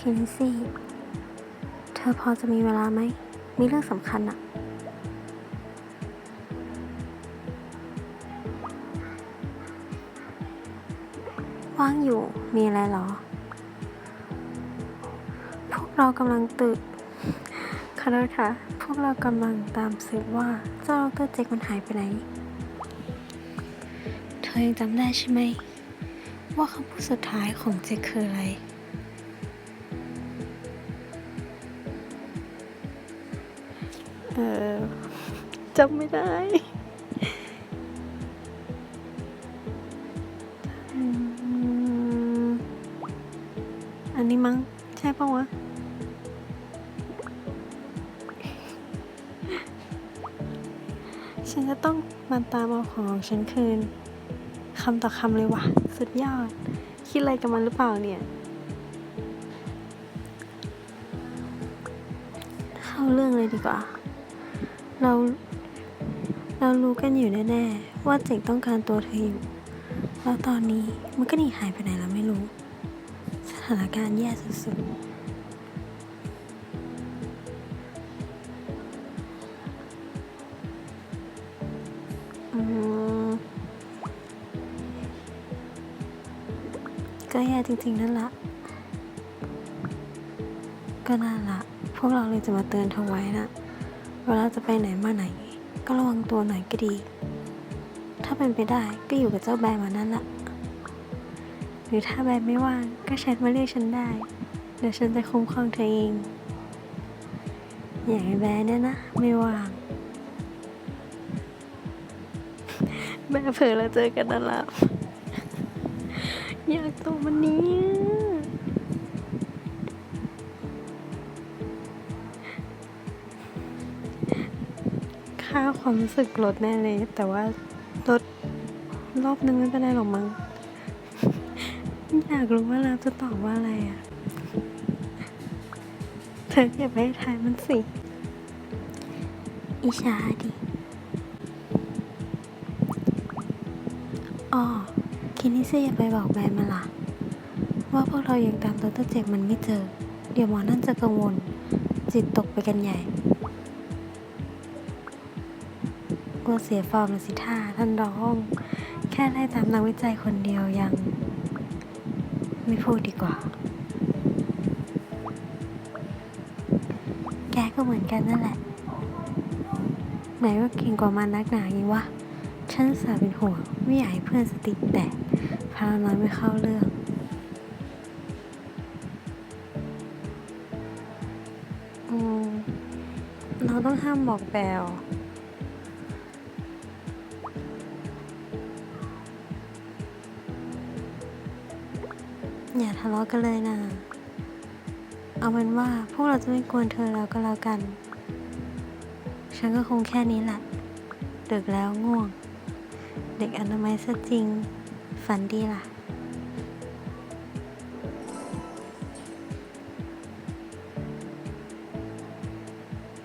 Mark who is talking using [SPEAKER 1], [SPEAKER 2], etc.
[SPEAKER 1] เคนซี่ เธอพอจะมีเวลาไหม มีเรื่องสำคัญอะว่างอยู่ มีอะไรเหรอ พวกเรากำลังตื่นขอโทษค่ะ พวกเรากำลังตามสืบว่าเจ้าดรเจคมันหายไปไหน เธอยังจำได้ใช่ไหม ว่าคำพูดสุดท้ายของเจคคืออะไร เออจำไม่ได้อันนี้มั้งใช่ปะวะฉันจะต้องมาตามเอาของของฉันคืนคำต่อคำเลยวะสุดยอด คิดอะไรกับมันหรือเปล่าเนี่ยเข้าเรื่องเลยดีกว่า เราเรารู้กันอยู่แน่ๆว่าเจ๋งต้องการตัวเธออยู่ แล้วตอนนี้มันก็หนีหายไปไหนแล้วไม่รู้ สถานการณ์แย่สุดๆก็แย่จริงๆนั่นละก็น่าละ พวกเราเลยจะมาเตือนเธอไว้นะ เวลาจะไปไหนมาไหน ก็ระวังตัวหน่อยก็ดี ถ้าเป็นไปได้ก็อยู่กับเจ้าแบร์มานั่นละหรือถ้าแบร์ไม่ว่างก็แชทมาเรียกฉันได้ เดี๋ยวฉันจะคุ้มครองเธอเอง อย่างแบร์เนี่ยนะ ไม่ว่างแบร์เผลอแล้วเจอกันนั่นละอยากตัวมันนี้ ค่าความรู้สึกลดแน่เลย แต่ว่าลดรอบนึงไม่เป็นไรหรอกมั้งอยากรู้ว่าเราจะตอบว่าอะไรอะเธออย่าไปทายมันสิ อิชาดิอ๋อคินี่สิอย่าไปบอกแบร์มาล่ะ ว่าพวกเรายังตามดรเจกมันไม่เจอ เดี๋ยวหมอนั่นจะกังวล จิตตกไปกันใหญ่ ลัวเสียฟอร์มละสิท่าท่านร้อง แค่ไล่ตามนักวิจัยคนเดียวยัง ไม่พูดดีกว่า แกก็เหมือนกันนั่นแหละ ไหนว่าเก่งกว่ามันนักหนาอย่างวะฉันสาเป็นห่วงไม่อยากให้เพื่อนสติแตกพาน้อยไม่เข้าเรื่องอืมเราต้องห้ามบอกแบล อย่าทะเลาะกันเลยนะ เอาเป็นว่าพวกเราจะไม่กวนเธอแล้วก็แล้วกัน ฉันก็คงแค่นี้แหละดึกแล้วง่วง เด็กอนามัยซะจริง ฝันดีล่ะ